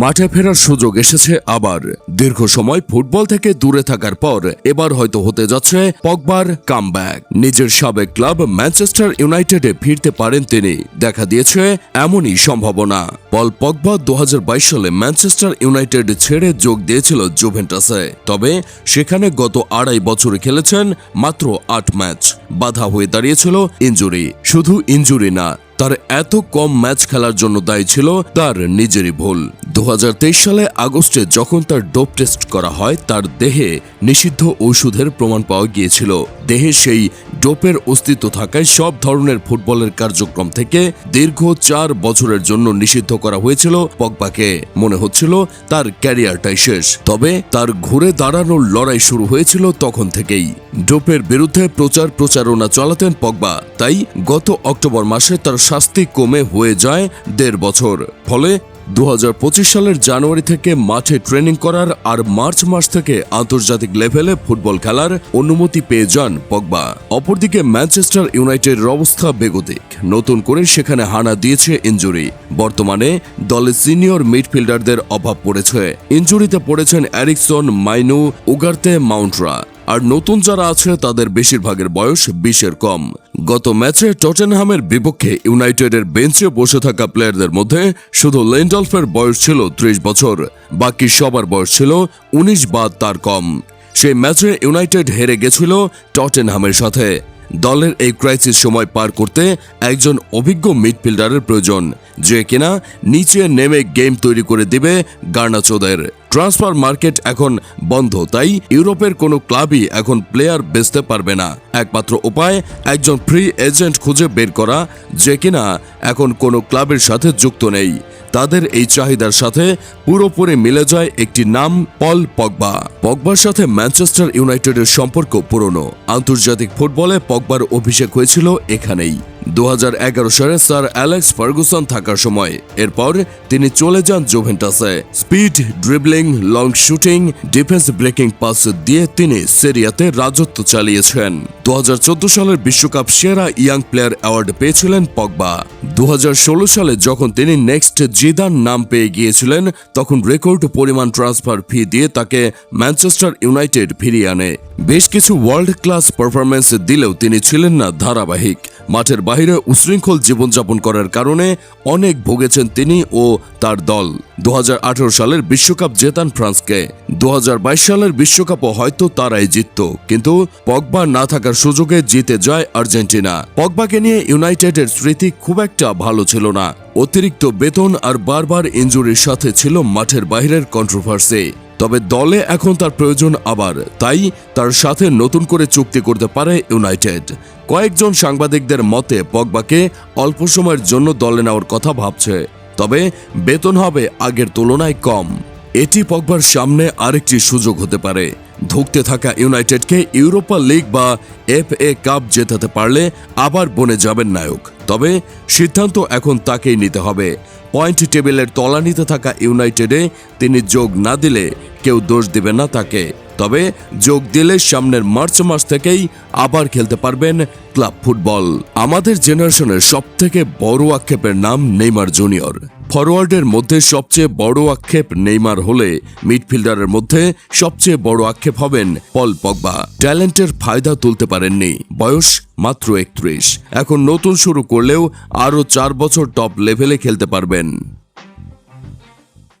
মাঠে ফেরার সুযোগ এসেছে আবার। দীর্ঘ সময় ফুটবল থেকে দূরে থাকার পর এবার হয়তো হতে যাচ্ছে পগবার কামব্যাক। নিজের সাবেক ক্লাব ম্যানচেস্টার ইউনাইটেডে ফিরতে পারেন তিনি। দেখা দিয়েছে এমনই সম্ভাবনা। পল পগবা দু সালে ম্যানচেস্টার ইউনাইটেড ছেড়ে যোগ দিয়েছিল জুভেন্টাসে। তবে সেখানে গত আড়াই বছরে খেলেছেন মাত্র আট ম্যাচ। বাধা হয়ে দাঁড়িয়েছিল ইঞ্জুরি। শুধু ইঞ্জুরি না, তার এত কম ম্যাচ খেলার জন্য দায়ী ছিল তার নিজেরই ভুল। দু হাজার তেইশ সালে আগস্টে যখন তার ডোপ টেস্ট করা হয়, তার দেহে নিষিদ্ধ ঔষধের প্রমাণ পাওয়া গিয়েছিল। দেহে সেই ডোপের অস্তিত্ব থাকায় সব ধরনের ফুটবলের কার্যক্রম থেকে দীর্ঘ চার বছরের জন্য নিষিদ্ধ করা হয়েছিল পগবাকে। মনে হচ্ছিল তার ক্যারিয়ারটাই শেষ। তবে তার ঘুরে দাঁড়ানোর লড়াই শুরু হয়েছিল তখন থেকেই। ডোপের বিরুদ্ধে প্রচার প্রচারণা চালাতেন পগবা। তাই গত অক্টোবর মাসে তার শাস্তি কমে হয়ে যায় দেড় বছর। ফলে দু হাজার পঁচিশ সালের জানুয়ারি থেকে মাঠে ট্রেনিং করার আর মার্চ মাস থেকে আন্তর্জাতিক লেভেলে ফুটবল খেলার অনুমতি পেয়ে যান পগবা। অপরদিকে ম্যানচেস্টার ইউনাইটেডের অবস্থা বেগতিক। নতুন করে সেখানে হানা দিয়েছে ইঞ্জুরি বর্তমানে দলে সিনিয়র মিডফিল্ডারদের অভাব পড়েছে। ইঞ্জুরিতে পড়েছেন অ্যারিকসন মাইনু, উগার্তে, মাউন্টরা। আর নতুন যারা আছে, তাদের বেশিরভাগের বয়স বিশের কম। গত ম্যাচে টটেনহামের বিপক্ষে ইউনাইটেডের বেঞ্চে বসে থাকা প্লেয়ারদের মধ্যে শুধু লেন্ডলফের বয়স ছিল ত্রিশ বছর, বাকি সবার বয়স ছিল উনিশ বা তার কম। সেই ম্যাচে ইউনাইটেড হেরে গেছিল টটেনহামের সাথে। দলের এই ক্রাইসিস সময় পার করতে একজন অভিজ্ঞ মিডফিল্ডারের প্রয়োজন, যে কিনা নিচে নেমে গেম তৈরি করে দিবে গার্নাচোদের। ট্রান্সফার মার্কেট এখন বন্ধ, তাই ইউরোপের কোনো ক্লাবই এখন প্লেয়ার বেচতে পারবে না। একমাত্র উপায়, একজন ফ্রি এজেন্ট খুঁজে বের করা, যে কিনা এখন কোনো ক্লাবের সাথে যুক্ত নেই। তাদের এই চাহিদার সাথে পুরোপুরি মিলে যায় একটি নাম, পল পগবা। পগবার সাথে ম্যানচেস্টার ইউনাইটেডের সম্পর্ক পুরনো। আন্তর্জাতিক ফুটবলে পগবার অভিষেক হয়েছিল এখানেই। দু সালে স্যার অ্যালেক্স ফার্গুসন থাকার সময়। এরপর তিনি চলে যান জোভেন্টাসে। Speed, dribbling, long shooting, defence breaking pass দিয়ে তিনি সেরিয়াতে রাজত্ব চালিয়েছেন। দু হাজার চোদ্দ সালের বিশ্বকাপ সেরা ইয়াং প্লেয়ার অ্যাওয়ার্ড পেয়েছিলেন পগবা। দু সালে যখন তিনি নেক্সট জিদান নাম পেয়ে গিয়েছিলেন, তখন রেকর্ড পরিমাণ ট্রান্সফার ফি দিয়ে তাকে ম্যানচেস্টার ইউনাইটেড ফিরিয়ে আনে। বেশ কিছু ওয়ার্ল্ড ক্লাস পারফরমেন্স দিলেও তিনি ছিলেন না ধারাবাহিক। মাঠের বাইরে উশৃঙ্খল জীবনযাপন করার কারণে অনেক ভুগেছেন তিনি ও তার দল। দুহাজার আঠারো সালের বিশ্বকাপ জেতান ফ্রান্সকে। দুহাজার বাইশ সালের বিশ্বকাপও হয়তো তারাই জিতত। কিন্তু পগবা না থাকার সুযোগে জিতে যায় আর্জেন্টিনা। পগবাকে নিয়ে ইউনাইটেডের স্মৃতি খুব একটা ভালো ছিল না। অতিরিক্ত বেতন আর বারবার ইঞ্জুরির সাথে ছিল মাঠের বাইরের কন্ট্রোভার্সি তবে দলে এখন তার প্রয়োজন আবার। তাই তার সাথে নতুন করে চুক্তি করতে পারে ইউনাইটেড। কয়েকজন সাংবাদিকদের মতে, পগবাকে অল্প সময়ের জন্য দলে নেওয়ার কথা ভাবছে। তবে বেতন হবে আগের তুলনায় কম। এটি পগবার সামনে আরেকটি সুযোগ হতে পারে। ধুঁকতে থাকা ইউনাইটেডকে ইউরোপা লিগ বা এফ এ কাপ জেতাতে পারলে আবার বনে যাবেন নায়ক। তবে সিদ্ধান্ত এখন তাকেই নিতে হবে। পয়েন্ট টেবিলের তলানিতে থাকা ইউনাইটেডে তিনি যোগ না দিলে কেউ দোষ দেবে না তাকে। তবে যোগ দিলে সামনের মার্চ মাস থেকেই আবার খেলতে পারবেন ক্লাব ফুটবল। আমাদের জেনারেশনের সব থেকে বড় আক্ষেপের নাম নেইমার জুনিয়র। ফরওয়ার্ডের মধ্যে সবচেয়ে বড় আক্ষেপ নেইমার হলে মিডফিল্ডারের মধ্যে সবচেয়ে বড় আক্ষেপ হবেন পল পগবা। ট্যালেন্টের ফায়দা তুলতে পারেননি, বয়স মাত্র একত্রিশ। এখন নতুন শুরু করলেও আরও চার বছর টপ লেভেলে খেলতে পারবেন।